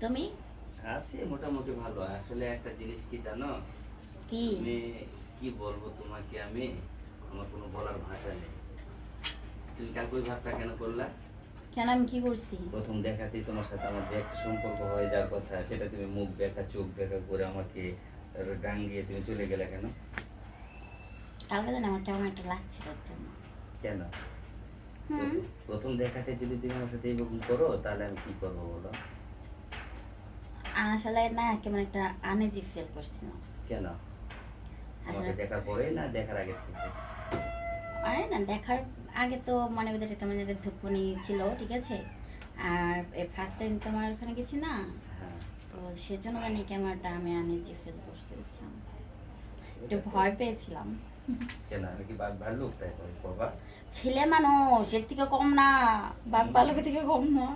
তুমি? আছি মোটামুটি ভালো। আসলে একটা জিনিস কি জানো? কি? আমি কি বলব তোমাকে আমি? আমার কোনো বলার ভাষা নেই। তুমি কালকে ওই ভাবটা কেন করলা? কেন আমি কি করছি? প্রথম দেখাতেই তোমার সাথে আমার যে একটা সম্পর্ক হয়ে যাওয়ার কথা সেটা তুমি মুখ বেঁকা চোখ বেঁকা করে আমাকে ডাঙ্গিয়ে তুমি চলে গেলে কেন? কালকে জানি আমার কেমন একটা লাগছিল ওর জন্য। কেন? হুম। প্রথম- প্রথম দেখাতে যদি তুমি আমার সাথে এরকম করো তাহলে আমি কি করব বলো? আসলে না কেমন একটা আনইজি ফিল করছিলাম। কেন? আসলে দেখার পরে না দেখার আগে আরে না দেখার আগে তো মনে ভিতরে কেমন একটা ধুপনি ছিল ঠিক আছে? আর ফার্স্ট টাইম তোমার ওখানে গেছি না হ্যাঁ। তো সেজন্য জানি কেমন একটা আমি আনইজি ফিল করছি বুঝছেন একটু ভয় পেয়েছিলাম। কেন? আমি কি বাঘ ভাল্লুক তাই বাবা ছেলে মানুষ এর থেকে কম না বাঘ বালকের থেকে কম না।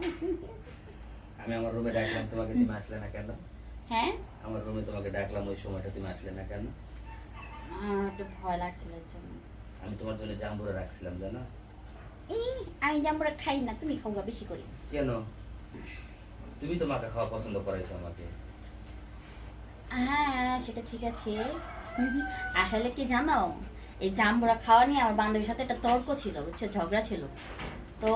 আমি আমার রুমে ডাকলাম তোমাকে তুমি আসলে না কেন? হ্যাঁ? আমার রুমে তোমাকে ডাকলাম ওই সময়টা তুমি আসলে না কেন? একটু ভয় লাগছিল এর জন্য। আমি তোমার জন্য জাম্বুরা রাখছিলাম জানো? এই আমি জাম্বুরা খাই না তুমি খাও গা বেশি করে। কেন? তুমি তো মাকে খাওয়া পছন্দ করাইছো আমাকে। হ্যাঁ সেটা ঠিক আছে। আসলে কি জানো? এই জাম্বুরা খাওয়া নিয়ে আমার বান্ধবীর সাথে একটা তর্ক ছিল বুঝছ? ঝগড়া ছিল। তো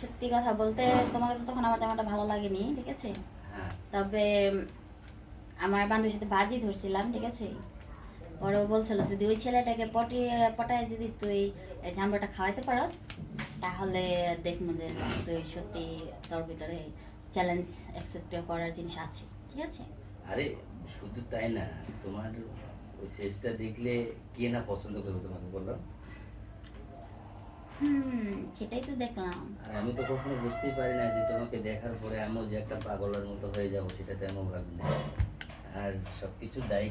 সত্যি কথা বলতে তোমাকে তো তখন আমার তেমন একটা ভালো লাগেনি ঠিক আছে? হ্যাঁ। তবে আমার বান্ধবীর সাথে বাজি ধরছিলাম ঠিক আছে? পরে ও বলছিল যদি ওই ছেলেটাকে পটিয়ে পটায় যদি তুই এই খাওয়াইতে পারস তাহলে দেখব যে তুই সত্যি তোর ভিতরে চ্যালেঞ্জ অ্যাকসেপ্ট করার জিনিস আছে ঠিক আছে? আরে শুধু তাই না তোমার ওই ফেসটা দেখলে কে না পছন্দ করবে তোমাকে বলল হুম সেটাই তো দেখলাম। আর আমি তো কখনো বুঝতেই পারি না যে তোমাকে দেখার পরে আমিও যে একটা পাগলের মতো হয়ে যাব সেটা তো এমন ভাবিনি আর সবকিছু দায়ী